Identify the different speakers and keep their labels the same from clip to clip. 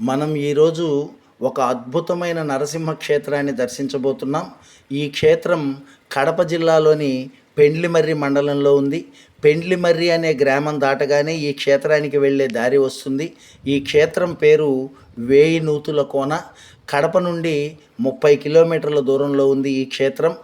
Speaker 1: మనం ఈరోజు ఒక అద్భుతమైన నరసింహ క్షేత్రాన్ని దర్శించబోతున్నాం. ఈ క్షేత్రం కడప జిల్లాలోని పెండ్లిమర్రి మండలంలో ఉంది. పెండ్లిమర్రి అనే గ్రామం దాటగానే ఈ క్షేత్రానికి వెళ్ళే దారి వస్తుంది. ఈ క్షేత్రం పేరు వేయి నూతుల కోన. కడప నుండి ముప్పై కిలోమీటర్ల దూరంలో ఉంది ఈ క్షేత్రం.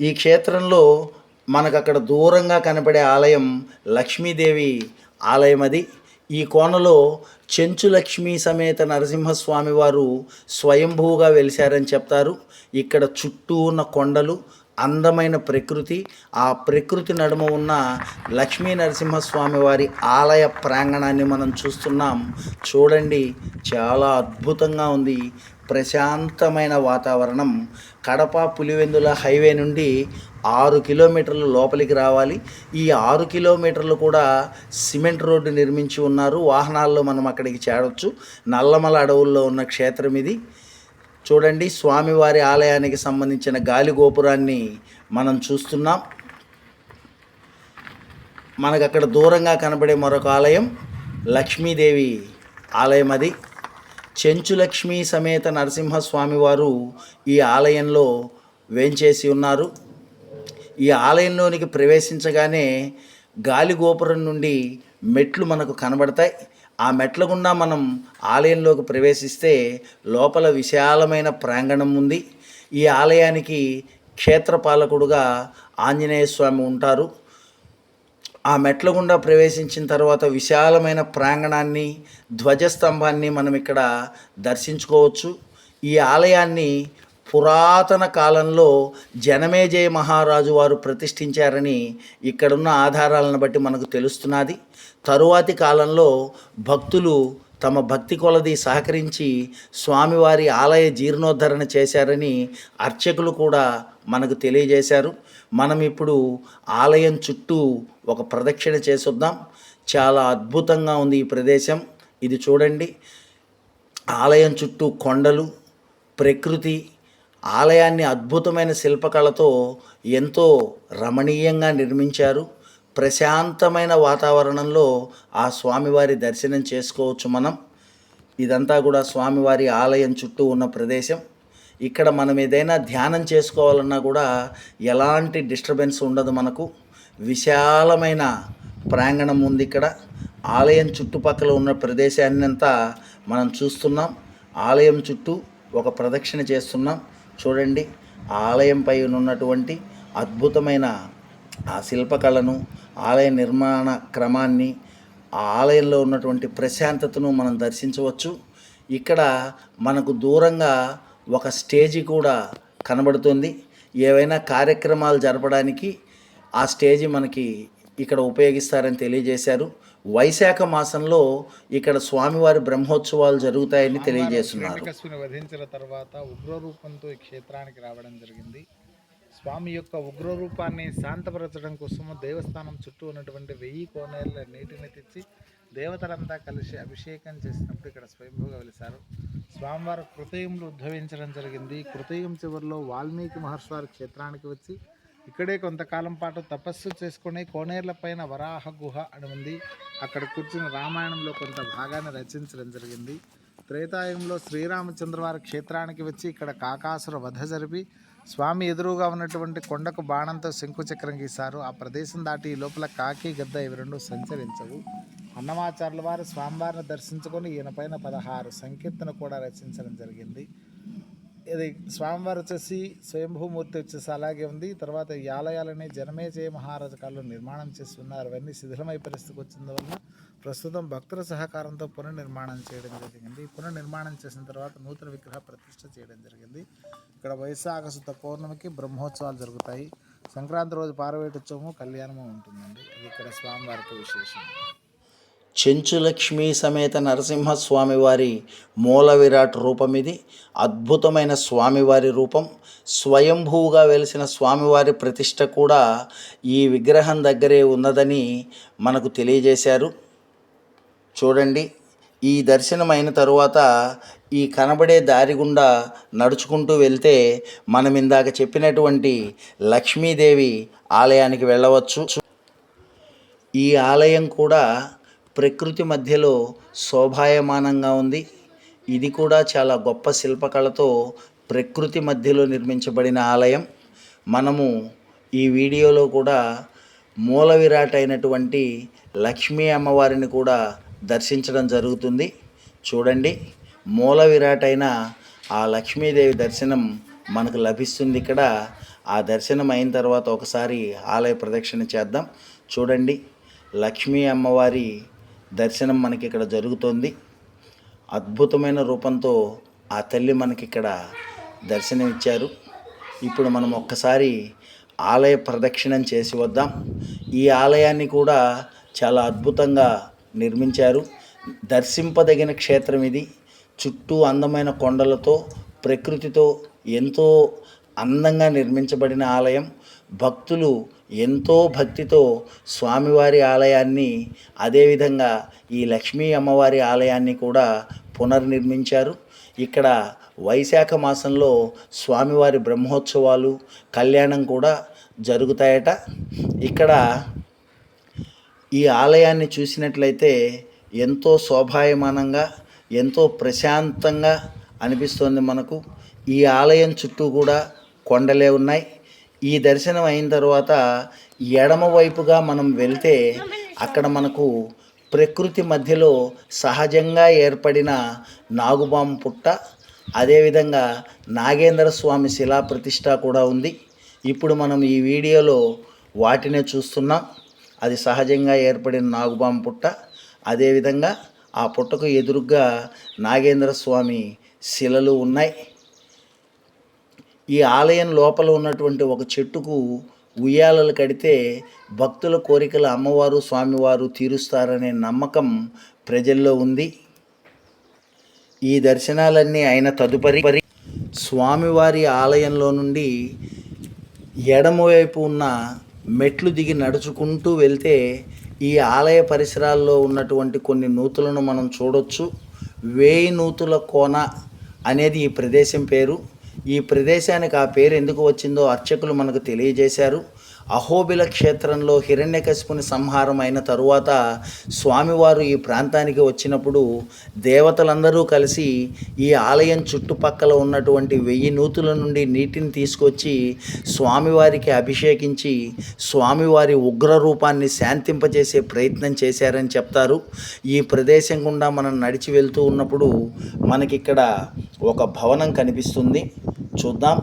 Speaker 1: ఈ క్షేత్రంలో మనకు అక్కడ దూరంగా కనపడే ఆలయం లక్ష్మీదేవి ఆలయం అది. ఈ కోనలో చెంచు లక్ష్మీ సమేత నరసింహస్వామి వారు స్వయంభూగా వెలిశారని చెప్తారు. ఇక్కడ చుట్టూ ఉన్న కొండలు అందమైన ప్రకృతి ఆ ప్రకృతి నడుమ ఉన్న లక్ష్మీ నరసింహస్వామి వారి ఆలయ ప్రాంగణాన్ని మనం చూస్తున్నాం. చూడండి చాలా అద్భుతంగా ఉంది. ప్రశాంతమైన వాతావరణం. కడప పులివెందుల హైవే నుండి ఆరు కిలోమీటర్లు లోపలికి రావాలి. ఈ ఆరు కిలోమీటర్లు కూడా సిమెంట్ రోడ్డు నిర్మించి ఉన్నారు. వాహనాల్లో మనం అక్కడికి చేరవచ్చు నల్లమల అడవుల్లో ఉన్న క్షేత్రం ఇది. చూడండి స్వామివారి ఆలయానికి సంబంధించిన గాలి గోపురాన్ని మనం చూస్తున్నాం. మనకు అక్కడ దూరంగా కనబడే మరొక ఆలయం లక్ష్మీదేవి ఆలయం అది. చెంచులక్ష్మి సమేత నరసింహస్వామి వారు ఈ ఆలయంలో వేంచేసి ఉన్నారు. ఈ ఆలయంలోనికి ప్రవేశించగానే గాలి గోపురం నుండి మెట్లు మనకు కనబడతాయి. ఆ మెట్ల గుండా మనం ఆలయంలోకి ప్రవేశిస్తే లోపల విశాలమైన ప్రాంగణం ఉంది. ఈ ఆలయానికి క్షేత్రపాలకుడుగా ఆంజనేయ స్వామి ఉంటారు. ఆ మెట్ల గుండా ప్రవేశించిన తర్వాత విశాలమైన ప్రాంగణాన్ని ధ్వజస్తంభాన్ని మనం ఇక్కడ దర్శించుకోవచ్చు. ఈ ఆలయాన్ని పురాతన కాలంలో జనమేజయ మహారాజు వారు ప్రతిష్ఠించారని ఇక్కడున్న ఆధారాలను బట్టి మనకు తెలుస్తున్నది. తరువాతి కాలంలో భక్తులు తమ భక్తి కొలది సహకరించి స్వామివారి ఆలయ జీర్ణోద్ధరణ చేశారని అర్చకులు కూడా మనకు తెలియజేశారు. మనం ఇప్పుడు ఆలయం చుట్టూ ఒక ప్రదక్షిణ చేసొద్దాం. చాలా అద్భుతంగా ఉంది ఈ ప్రదేశం. ఇది చూడండి. ఆలయం చుట్టూ కొండలు ప్రకృతి ఆలయాన్ని అద్భుతమైన శిల్పకళతో ఎంతో రమణీయంగా నిర్మించారు. ప్రశాంతమైన వాతావరణంలో ఆ స్వామివారి దర్శనం చేసుకోవచ్చు మనం. ఇదంతా కూడా స్వామివారి ఆలయం చుట్టూ ఉన్న ప్రదేశం. ఇక్కడ మనం ఏదైనా ధ్యానం చేసుకోవాలన్నా కూడా ఎలాంటి డిస్టర్బెన్స్ ఉండదు మనకు. విశాలమైన ప్రాంగణం ఉంది ఇక్కడ. ఆలయం చుట్టుపక్కల ఉన్న ప్రదేశాన్ని అంతా మనం చూస్తున్నాం. ఆలయం చుట్టూ ఒక ప్రదక్షిణ చేస్తున్నాం. చూడండి ఆలయంపై ఉన్నటువంటి అద్భుతమైన ఆ శిల్పకళను ఆలయ నిర్మాణ క్రమాన్ని ఆ ఆలయంలో ఉన్నటువంటి ప్రశాంతతను మనం దర్శించవచ్చు. ఇక్కడ మనకు దూరంగా ఒక స్టేజి కూడా కనబడుతుంది. ఏవైనా కార్యక్రమాలు జరపడానికి ఆ స్టేజి మనకి ఇక్కడ ఉపయోగిస్తారని తెలియజేశారు. వైశాఖ మాసంలో ఇక్కడ స్వామివారి బ్రహ్మోత్సవాలు జరుగుతాయని తెలియజేస్తున్నారు.
Speaker 2: వధించిన తర్వాత ఉగ్రరూపంతో ఈ క్షేత్రానికి రావడం జరిగింది. స్వామి యొక్క ఉగ్రరూపాన్ని శాంతపరచడం కోసము దేవస్థానం చుట్టూ ఉన్నటువంటి వెయ్యి కోనేళ్ళ నీటిని తెచ్చి దేవతలంతా కలిసి అభిషేకం చేసినప్పుడు ఇక్కడ స్వయంభూగా వెలిశారు. స్వామివారు కృతయుగంలో ఉద్భవించడం జరిగింది. కృతయుగం చివరిలో వాల్మీకి మహర్షి వారి క్షేత్రానికి వచ్చి ఇక్కడే కొంతకాలం పాటు తపస్సు చేసుకుని కోనేర్ల పైన వరాహ గుహ అని ఉంది. అక్కడ కూర్చుని రామాయణంలో కొంత భాగాన్ని రచించడం జరిగింది. త్రేతాయుగంలో శ్రీరామచంద్ర వారి క్షేత్రానికి వచ్చి ఇక్కడ కాకాసుర వధ జరిపి స్వామి ఎదురుగా ఉన్నటువంటి కొండకు బాణంతో శంకుచక్రం గీశారు. ఆ ప్రదేశం దాటి ఈ లోపల కాకి గద్ద ఇవి రెండు సంచరించవు. అన్నమాచార్యుల వారు స్వామివారిని దర్శించుకొని ఈయన పైన పదహారు సంకీర్తన కూడా రచించడం జరిగింది. ఇది స్వామివారు వచ్చేసి స్వయంభూమూర్తి వచ్చేసి అలాగే ఉంది. తర్వాత ఈ ఆలయాలని జనమేజయ మహారాజు కాలంలో నిర్మాణం చేస్తున్నారు. అవన్నీ శిథిలమై పరిస్థితికి వచ్చినందువల్ల ప్రస్తుతం భక్తుల సహకారంతో పునర్నిర్మాణం చేయడం జరిగింది. పునర్నిర్మాణం చేసిన తర్వాత నూతన విగ్రహ ప్రతిష్ట చేయడం జరిగింది. ఇక్కడ వైశాఖ శుద్ధ పౌర్ణమికి బ్రహ్మోత్సవాలు జరుగుతాయి. సంక్రాంతి రోజు పార్వేటోత్సవము కళ్యాణము ఉంటుందండి. ఇది ఇక్కడ స్వామివారికి విశేషం.
Speaker 1: చెంచులక్ష్మీ సమేత నరసింహస్వామివారి మూల విరాట్ రూపం ఇది. అద్భుతమైన స్వామివారి రూపం. స్వయంభూగా వెలిసిన స్వామివారి ప్రతిష్ట కూడా ఈ విగ్రహం దగ్గరే ఉన్నదని మనకు తెలియజేశారు. చూడండి ఈ దర్శనం అయిన తరువాత ఈ కనబడే దారి గుండా నడుచుకుంటూ వెళ్తే మనం ఇందాక చెప్పినటువంటి లక్ష్మీదేవి ఆలయానికి వెళ్ళవచ్చు. ఈ ఆలయం కూడా ప్రకృతి మధ్యలో శోభాయమానంగా ఉంది. ఇది కూడా చాలా గొప్ప శిల్పకళతో ప్రకృతి మధ్యలో నిర్మించబడిన ఆలయం. మనము ఈ వీడియోలో కూడా మూల విరాట్ అయినటువంటి లక్ష్మీ అమ్మవారిని కూడా దర్శించడం జరుగుతుంది. చూడండి మూల విరాట్ అయిన ఆ లక్ష్మీదేవి దర్శనం మనకు లభిస్తుంది ఇక్కడ. ఆ దర్శనం అయిన తర్వాత ఒకసారి ఆలయ ప్రదక్షిణ చేద్దాం. చూడండి లక్ష్మీ అమ్మవారి దర్శనం మనకి ఇక్కడ జరుగుతోంది. అద్భుతమైన రూపంతో ఆ తల్లి మనకి ఇక్కడ దర్శనమిచ్చారు. ఇప్పుడు మనం ఒక్కసారి ఆలయ ప్రదక్షిణం చేసి వద్దాం. ఈ ఆలయాన్ని కూడా చాలా అద్భుతంగా నిర్మించారు. దర్శింపదగిన క్షేత్రం ఇది. చుట్టూ అందమైన కొండలతో ప్రకృతితో ఎంతో అందంగా నిర్మించబడిన ఆలయం. భక్తులు ఎంతో భక్తితో స్వామివారి ఆలయాన్ని అదేవిధంగా ఈ లక్ష్మీ అమ్మవారి ఆలయాన్ని కూడా పునర్నిర్మించారు. ఇక్కడ వైశాఖ మాసంలో స్వామివారి బ్రహ్మోత్సవాలు కళ్యాణం కూడా జరుగుతాయట. ఇక్కడ ఈ ఆలయాన్ని చూసినట్లయితే ఎంతో శోభాయమానంగా ఎంతో ప్రశాంతంగా అనిపిస్తోంది మనకు. ఈ ఆలయం చుట్టూ కూడా కొండలే ఉన్నాయి. ఈ దర్శనం అయిన తర్వాత ఎడమవైపుగా మనం వెళ్తే అక్కడ మనకు ప్రకృతి మధ్యలో సహజంగా ఏర్పడిన నాగుబాము పుట్ట అదేవిధంగా నాగేంద్ర స్వామి శిలా ప్రతిష్ట కూడా ఉంది. ఇప్పుడు మనం ఈ వీడియోలో వాటినే చూస్తున్నాం. అది సహజంగా ఏర్పడిన నాగుబాము పుట్ట అదేవిధంగా ఆ పుట్టకు ఎదురుగా నాగేంద్ర స్వామి శిలలు ఉన్నాయి. ఈ ఆలయం లోపల ఉన్నటువంటి ఒక చెట్టుకు ఉయ్యాలలు కడితే భక్తుల కోరికలు అమ్మవారు స్వామివారు తీరుస్తారనే నమ్మకం ప్రజల్లో ఉంది. ఈ దర్శనాలన్నీ అయిన తదుపరి స్వామివారి ఆలయంలో నుండి ఎడమవైపు ఉన్న మెట్లు దిగి నడుచుకుంటూ వెళ్తే ఈ ఆలయ పరిసరాల్లో ఉన్నటువంటి కొన్ని నూతులను మనం చూడొచ్చు. వేయి నూతుల కోన అనేది ఈ ప్రదేశం పేరు. ఈ ప్రదేశానికి ఆ పేరు ఎందుకు వచ్చిందో అర్చకులు మనకు తెలియజేశారు. అహోబిల క్షేత్రంలో హిరణ్యకశిపుని సంహారం అయిన తరువాత స్వామివారు ఈ ప్రాంతానికి వచ్చినప్పుడు దేవతలందరూ కలిసి ఈ ఆలయం చుట్టుపక్కల ఉన్నటువంటి వెయ్యి నూతుల నుండి నీటిని తీసుకొచ్చి స్వామివారికి అభిషేకించి స్వామివారి ఉగ్ర రూపాన్ని శాంతింపజేసే ప్రయత్నం చేశారని చెప్తారు. ఈ ప్రదేశం గుండా మనం నడిచి వెళ్తూ ఉన్నప్పుడు మనకిక్కడ ఒక భవనం కనిపిస్తుంది. చూద్దాం.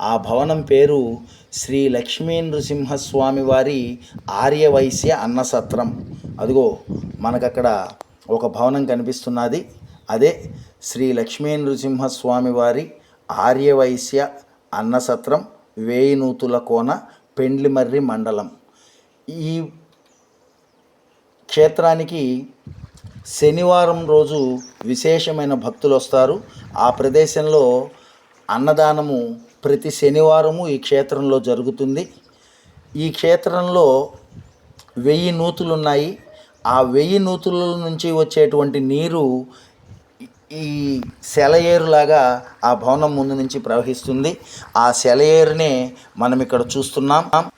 Speaker 1: ఆ భవనం పేరు శ్రీ లక్ష్మీ నృసింహస్వామి వారి ఆర్యవైశ్య అన్నసత్రం. అదిగో మనకక్కడ ఒక భవనం కనిపిస్తున్నది. అదే శ్రీ లక్ష్మీ నృసింహస్వామి వారి ఆర్యవైశ్య అన్నసత్రం వేయినూతుల కోన పెండ్లిమర్రి మండలం. ఈ క్షేత్రానికి శనివారం రోజు విశేషమైన భక్తులు వస్తారు ఆ ప్రదేశంలో అన్నదానము ప్రతి శనివారము ఈ క్షేత్రంలో జరుగుతుంది. ఈ క్షేత్రంలో వెయ్యి నూతులు ఉన్నాయి ఆ వెయ్యి నూతుల నుంచి వచ్చేటువంటి నీరు ఈ సెలయేరులాగా ఆ భవనం ముందు నుంచి ప్రవహిస్తుంది. ఆ సెలయేరునే మనం ఇక్కడ చూస్తున్నాం.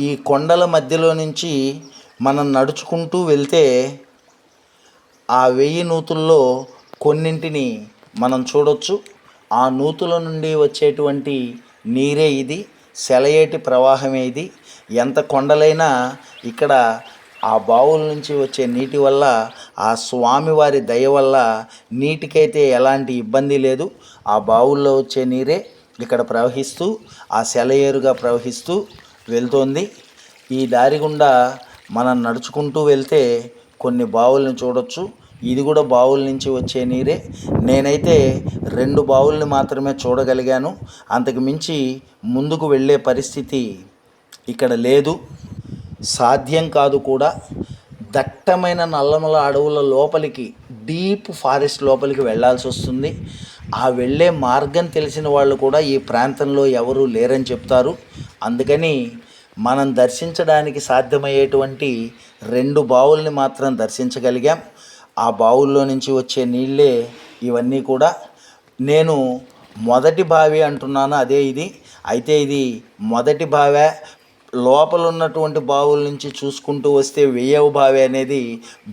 Speaker 1: ఈ కొండల మధ్యలో నుంచి మనం నడుచుకుంటూ వెళ్తే ఆ వెయ్యి నూతుల్లో కొన్నింటిని మనం చూడొచ్చు. ఆ నూతుల నుండి వచ్చేటువంటి నీరే ఇది సెలయేటి ప్రవాహమే ఇది. ఎంత కొండలైనా ఇక్కడ ఆ బావుల నుంచి వచ్చే నీటి వల్ల ఆ స్వామివారి దయ వల్ల నీటికైతే ఎలాంటి ఇబ్బంది లేదు. ఆ బావుల్లో వచ్చే నీరే ఇక్కడ ప్రవహిస్తూ ఆ సెలయేరుగా ప్రవహిస్తూ వెళ్తోంది. ఈ దారి గుండా మనం నడుచుకుంటూ వెళ్తే కొన్ని బావులను చూడొచ్చు. ఇది కూడా బావుల నుంచి వచ్చే నీరే. నేనైతే రెండు బావుల్ని మాత్రమే చూడగలిగాను. అంతకు మించి ముందుకు వెళ్ళే పరిస్థితి ఇక్కడ లేదు. సాధ్యం కాదు కూడా. దట్టమైన నల్లమల అడవుల లోపలికి డీప్ ఫారెస్ట్ లోపలికి వెళ్ళాల్సి వస్తుంది. ఆ వెళ్ళే మార్గం తెలిసిన వాళ్ళు కూడా ఈ ప్రాంతంలో ఎవరు లేరని చెప్తారు. అందుకని మనం దర్శించడానికి సాధ్యమయ్యేటువంటి రెండు బావుల్ని మాత్రం దర్శించగలిగాం. ఆ బావుల్లో నుంచి వచ్చే నీళ్ళే ఇవన్నీ కూడా నేను మొదటి బావి అంటున్నాను అదే ఇది. అయితే ఇది మొదటి బావే. లోపల ఉన్నటువంటి బావుల నుంచి చూసుకుంటూ వస్తే వెయ్యవ బావి అనేది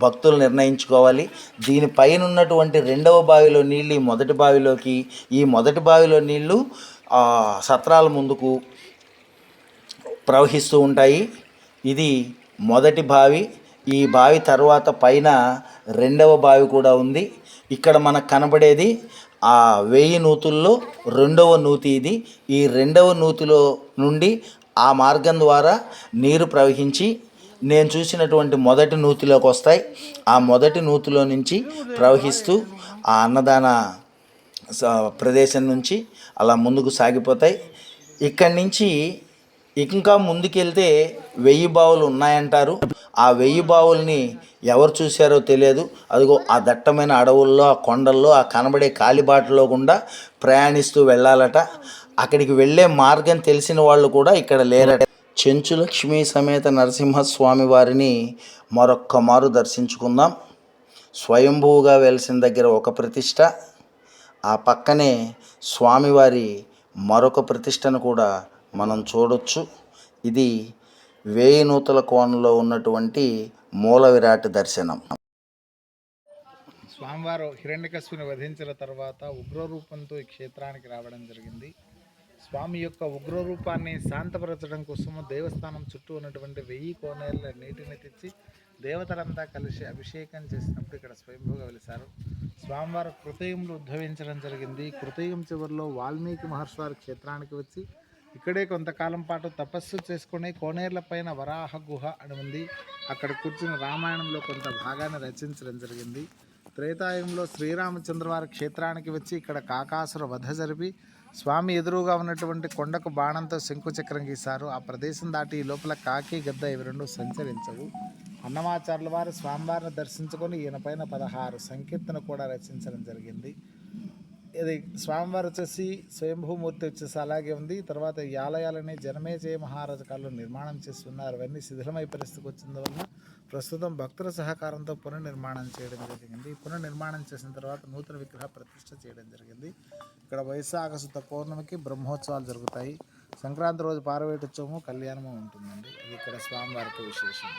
Speaker 1: భక్తులు నిర్ణయించుకోవాలి. దీనిపైన ఉన్నటువంటి రెండవ బావిలో నీళ్ళు ఈ మొదటి బావిలోకి ఈ మొదటి బావిలో నీళ్ళు సత్రాల ముందుకు ప్రవహిస్తూ ఉంటాయి. ఇది మొదటి బావి. ఈ బావి తర్వాత పైన రెండవ బావి కూడా ఉంది. ఇక్కడ మనకు కనబడేది ఆ వెయ్యి నూతుల్లో రెండవ నూతి ఇది. ఈ రెండవ నూతిలో నుండి ఆ మార్గం ద్వారా నీరు ప్రవహించి నేను చూసినటువంటి మొదటి నూతిలోకి వస్తాయి. ఆ మొదటి నూతిలో నుంచి ప్రవహిస్తూ ఆ అన్నదాన స- ప్రదేశం నుంచి అలా ముందుకు సాగిపోతాయి. ఇక్కడి నుంచి ఇంకా ముందుకెళ్తే వెయ్యి బావులు ఉన్నాయంటారు. ఆ వెయ్యి బావుల్ని ఎవరు చూశారో తెలియదు. అదిగో ఆ దట్టమైన అడవుల్లో ఆ కొండల్లో ఆ కనబడే కాలిబాటలో గుండా ప్రయాణిస్తూ వెళ్ళాలట. అక్కడికి వెళ్ళే మార్గం తెలిసిన వాళ్ళు కూడా ఇక్కడ లేరట. చెంచు లక్ష్మీ సమేత నరసింహస్వామి వారిని మరొక్క మారు దర్శించుకుందాం. స్వయంభూగా వెలిసిన దగ్గర ఒక ప్రతిష్ట. ఆ పక్కనే స్వామివారి మరొక ప్రతిష్టను కూడా మనం చూడొచ్చు. ఇది వేయి నూతల కోణంలో ఉన్నటువంటి మూల విరాట్ దర్శనం.
Speaker 2: స్వామివారు హిరణ్యకశిపుని వధించిన తర్వాత ఉగ్రరూపంతో ఈ క్షేత్రానికి రావడం జరిగింది. స్వామి యొక్క ఉగ్రరూపాన్ని శాంతపరచడం కోసము దేవస్థానం చుట్టూ ఉన్నటువంటి వెయ్యి కోనేళ్ళ నీటిని తెచ్చి దేవతలంతా కలిసి అభిషేకం చేసినప్పుడు ఇక్కడ స్వయంభూగా వెలిశారు. స్వామివారు కృతయంలో ఉద్భవించడం జరిగింది. కృతయుగం చివరిలో వాల్మీకి మహర్షి వారి క్షేత్రానికి వచ్చి ఇక్కడే కొంతకాలం పాటు తపస్సు చేసుకుని కోనేర్ల పైన వరాహ గుహ అని ఉంది. అక్కడ కూర్చుని రామాయణంలో కొంత భాగాన్ని రచించడం జరిగింది. త్రేతాయుగంలో శ్రీరామచంద్ర వారి క్షేత్రానికి వచ్చి ఇక్కడ కాకాసుర వధ జరిపి స్వామి ఎదురుగా ఉన్నటువంటి కొండకు బాణంతో శంకుచక్రం గీశారు. ఆ ప్రదేశం దాటి ఈ లోపల కాకి గద్ద ఇవి రెండు సంచరించవు. అన్నమాచార్యుల వారు స్వామివారిని దర్శించుకొని ఈయన పైన పదహారు సంకీర్తన కూడా రచించడం జరిగింది. ఇది స్వామివారు వచ్చేసి స్వయంభూమూర్తి వచ్చేసి అలాగే ఉంది. తర్వాత ఈ ఆలయాలని జనమేజయ మహారాజు కాలంలో నిర్మాణం చేస్తున్నారు. అవన్నీ శిథిలమై పరిస్థితికి వచ్చినందువల్ల ప్రస్తుతం భక్తుల సహకారంతో పునర్నిర్మాణం చేయడం జరిగింది. పునర్నిర్మాణం చేసిన తర్వాత నూతన విగ్రహ ప్రతిష్ట చేయడం జరిగింది. ఇక్కడ వైశాఖ శుద్ధ పౌర్ణమికి బ్రహ్మోత్సవాలు జరుగుతాయి. సంక్రాంతి రోజు పారవేటోత్సవము కళ్యాణము ఉంటుందండి. ఇది ఇక్కడ స్వామివారికి విశేషం.